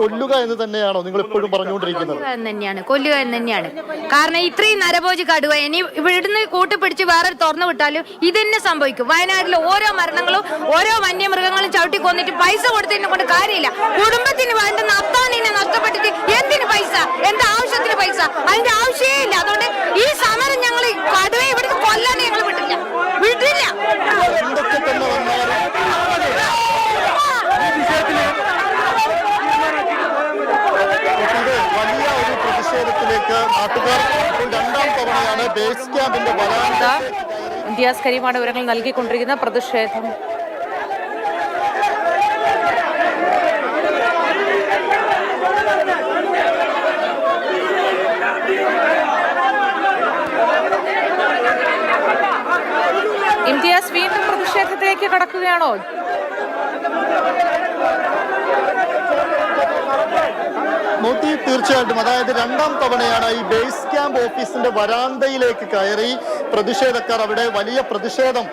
കൊല്ലുക എന്ന് തന്നെയാണോ നിങ്ങൾ എപ്പോഴും പറഞ്ഞുകൊണ്ടിരിക്കുന്നത്? കൊല്ലുക എന്ന് തന്നെയാണ് കൊല്ലുക എന്ന് തന്നെയാണ്. കാരണം ഇത്രയും നരഭോജി കടുവ ഇനി ഇവിടുന്ന് കൂട്ടിപ്പിടിച്ച് വേറെ തുറന്നു വിട്ടാലും ഇത് തന്നെ സംഭവിക്കും. വയനാട്ടിലെ ഓരോ മരണങ്ങളും ഓരോ വന്യമൃഗങ്ങളും ചവിട്ടി കൊന്നിട്ട് പൈസ കൊടുത്തതിനെ കൊണ്ട് കാര്യമില്ല. കുടുംബത്തിന് വേണ്ടുന്ന അത്താനിനെ നഷ്ടപ്പെട്ടിട്ട് എന്തിന് പൈസ എന്താ ആവശ്യത്തിന് പൈസ അതിന്റെ ആവശ്യമേ ഇല്ല അതുകൊണ്ട് ഈ സമരം ഞങ്ങൾ കടുവ ഇവിടുന്ന് കൊല്ലാൻ ഞങ്ങൾ വിട്ടില്ല വിട്ടില്ല എന്തൊക്കെ തന്നെ വന്നാലും ഇത് വലിയ ഒരു തവണയാണ് ബേസ് ഇന്ത്യാസ് കരീമാണ് വിവരങ്ങൾ നൽകിക്കൊണ്ടിരിക്കുന്ന പ്രതിഷേധം. ഇന്ത്യാസ് വീണ്ടും പ്രതിഷേധത്തിലേക്ക് കടക്കുകയാണോ? മോത്തി തീർച്ചയായിട്ടും. അതായത് രണ്ടാം തവണയാണ് ഈ ബേസ് ക്യാമ്പ് ഓഫീസിന്റെ വരാന്തയിലേക്ക് കയറി പ്രതിഷേധക്കാർ അവിടെ വലിയ പ്രതിഷേധം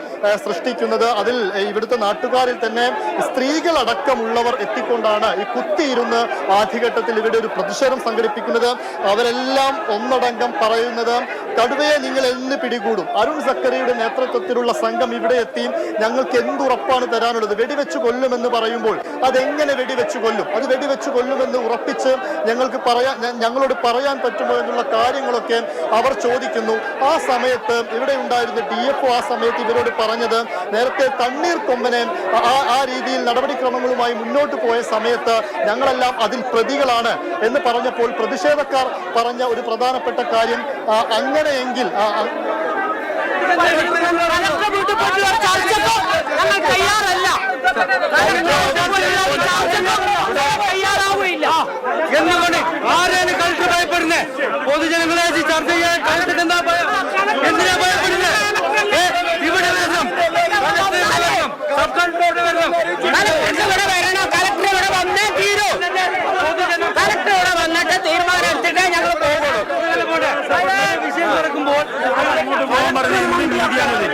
സൃഷ്ടിക്കുന്നത്. അതിൽ ഇവിടുത്തെ നാട്ടുകാരിൽ തന്നെ സ്ത്രീകളടക്കമുള്ളവർ എത്തിക്കൊണ്ടാണ് ഈ കുത്തിയിരുന്ന് ആദ്യഘട്ടത്തിൽ ഇവിടെ ഒരു പ്രതിഷേധം സംഘടിപ്പിക്കുന്നത്. അവരെല്ലാം ഒന്നടങ്കം പറയുന്നത് കടുവയെ നിങ്ങൾ എന്ന് പിടികൂടും. അരുൺ സക്കറിയുടെ നേതൃത്വത്തിലുള്ള സംഘം ഇവിടെ എത്തി ഞങ്ങൾക്ക് എന്തുറപ്പാണ് തരാനുള്ളത്? വെടിവെച്ച് കൊല്ലുമെന്ന് പറയുമ്പോൾ അതെങ്ങനെ വെടിവെച്ച് കൊല്ലും? അത് വെടിവെച്ച് കൊല്ലുമെന്ന് ഉറപ്പിച്ച് ഞങ്ങൾക്ക് പറയാൻ ഞങ്ങളോട് പറയാൻ പറ്റുമോ എന്നുള്ള കാര്യങ്ങളൊക്കെ അവർ ചോദിക്കുന്നു. ആ സമയത്ത് ഇവിടെ ഉണ്ടായിരുന്ന ഡി എഫ് ആ സമയത്ത് ഇവരോട് പറഞ്ഞത് നേരത്തെ തണ്ണീർ കൊമ്പനെ ആ- ആ രീതിയിൽ നടപടിക്രമങ്ങളുമായി മുന്നോട്ട് പോയ സമയത്ത് ഞങ്ങളെല്ലാം അതിൽ പ്രതികളാണ് എന്ന് പറഞ്ഞപ്പോൾ പ്രതിഷേധക്കാർ പറഞ്ഞ ഒരു പ്രധാനപ്പെട്ട കാര്യം ആ, അങ്ങനെയെങ്കിൽ ആ, ആ, എന്തുകൊണ്ട്? ആരാണ് കളക്ടർ ഭയപ്പെടുന്നത് പൊതുജനങ്ങളെ ചർച്ച ചെയ്യാൻ കളക്ടർക്ക് എന്താ ഭയം എന്തിനാ ഭയപ്പെടുന്നത് ഏ, ഇവിടെ വരണം കളക്ടർ ഇവിടെ വരണം സബ് കളക്ടർ ഇവിടെ വരണം ഇവിടെ വരണോ കളക്ടർ ഇവിടെ വന്നേ തീരൂ കളക്ടർ ഇവിടെ വന്നിട്ട് തീരുമാനം എടുത്തിട്ടേ ഞങ്ങൾ പോകുള്ളൂ പൊതുജന വിഷയം നടക്കുമ്പോൾ അങ്ങോട്ട് പോകാൻ പറഞ്ഞ എന്ത് നീതിയാണത്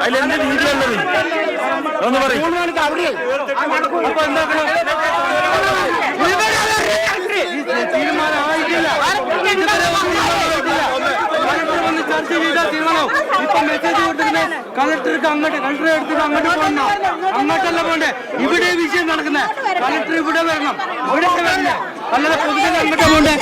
അതിലെന്ത് നീതിയാണത് ഒന്ന് പറയും അപ്പൊ എന്താക്കണം തീരുമാനം ആയിട്ടില്ല ഇതുവരെ ഒരു തീരുമാനം ആയിട്ടില്ല. കളക്ടർ പറയും. ചർച്ച ചെയ്താൽ തീരുമാനം ഇപ്പൊ മെസ്സേജ് കൊടുത്തിരുന്നത് കളക്ടർക്ക് അങ്ങോട്ട് കളക്ടറെ എടുത്തിട്ട് അങ്ങോട്ട് പോകണം അങ്ങോട്ടല്ല പോണ്ടേ ഇവിടെ വിഷയം നടക്കുന്നത് കളക്ടർ ഇവിടെ വരണം. ഇവിടെ വരണ്ടേ? അല്ലാതെ പൊതുവെ അങ്ങോട്ട് പോണ്ടേ